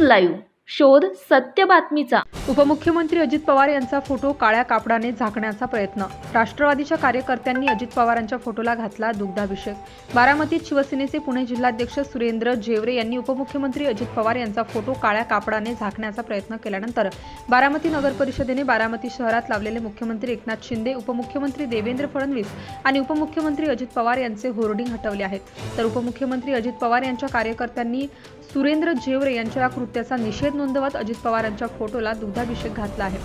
News शोध सत्य बातमीचा. उपमुख्यमंत्री अजित पवार यांचा फोटो काळ्या कापडाने झाकण्याचा प्रयत्न. राष्ट्रवादीच्या कार्यकर्त्यांनी अजित पवारांच्या फोटोला घातला दुग्धाभिषेक. बारामतीत शिवसेनेचे पुणे जिल्हाध्यक्ष सुरेंद्र जेवरे यांनी उपमुख्यमंत्री अजित पवार यांचा फोटो काळ्या कापडाने झाकण्याचा प्रयत्न केल्यानंतर बारामती नगर परिषदेने बारामती शहरात लावलेले मुख्यमंत्री एकनाथ शिंदे उपमुख्यमंत्री देवेंद्र फडणवीस आणि उपमुख्यमंत्री अजित पवार यांचे होर्डिंग हटवले आहेत. तर उपमुख्यमंत्री अजित पवार यांच्या कार्यकर्त्यांनी सुरेंद्र जेवरे यांच्या या कृत्याचा निषेध नोंदवत अजित पवारांच्या फोटोला दुग्धाभिषेक घातला आहे.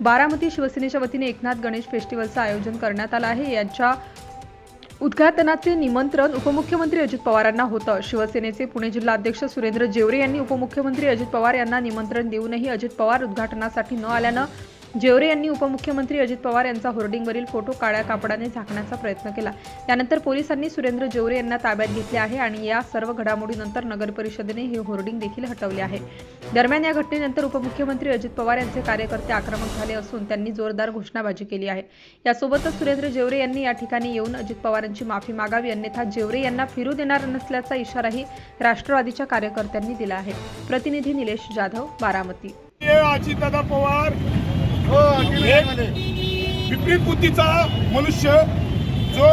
बारामती शिवसेनेच्या वतीने एकनाथ गणेश फेस्टिवलचं आयोजन करण्यात आलं आहे. यांच्या उद्घाटनाचे निमंत्रण उपमुख्यमंत्री अजित पवारांना होतं. शिवसेनेचे पुणे जिल्हाध्यक्ष सुरेंद्र जेवरे यांनी उपमुख्यमंत्री अजित पवार यांना निमंत्रण देऊनही अजित पवार उद्घाटनासाठी न आल्यानं जेवरे यांनी उपमुख्यमंत्री अजित पवार यांचा होर्डिंगवरील फोटो काळ्या कापडाने झाकण्याचा प्रयत्न केला. त्यानंतर पोलिसांनी सुरेंद्र जेवरे यांना ताब्यात घेतले आहे आणि या सर्व घडामोडीनंतर नगर परिषदेने हे होर्डिंग देखील हटवले आहे. दरम्यान या घटनेनंतर उपमुख्यमंत्री अजित पवार यांचे कार्यकर्ते आक्रमक झाले असून त्यांनी जोरदार घोषणाबाजी केली आहे. यासोबतच सुरेंद्र जेवरे यांनी या ठिकाणी येऊन अजित पवारांची माफी मागावी अन्यथा जेवरे यांना फिरू देणार नसल्याचा इशाराही राष्ट्रवादीच्या कार्यकर्त्यांनी दिला आहे. प्रतिनिधी निलेश जाधव बारामती. अजितदादा पवार एक विपरीत बुद्धीचा मनुष्य जो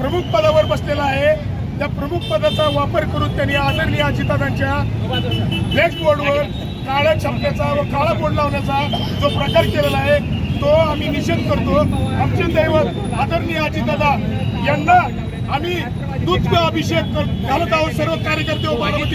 प्रमुख पदावर बसलेला आहे त्या प्रमुख पदाचा वापर करून त्यांनी आदरणीय अजितदादांच्या फ्लेक्स बोर्डवर काळ्या छापण्याचा व काळा बोर्ड लावण्याचा जो प्रकार केलेला आहे तो आम्ही निषेध करतो. आमचे दैवत आदरणीय अजितदादा यांना आम्ही दूध अभिषेक घालत आहोत. सर्व कार्यकर्ते व बारामती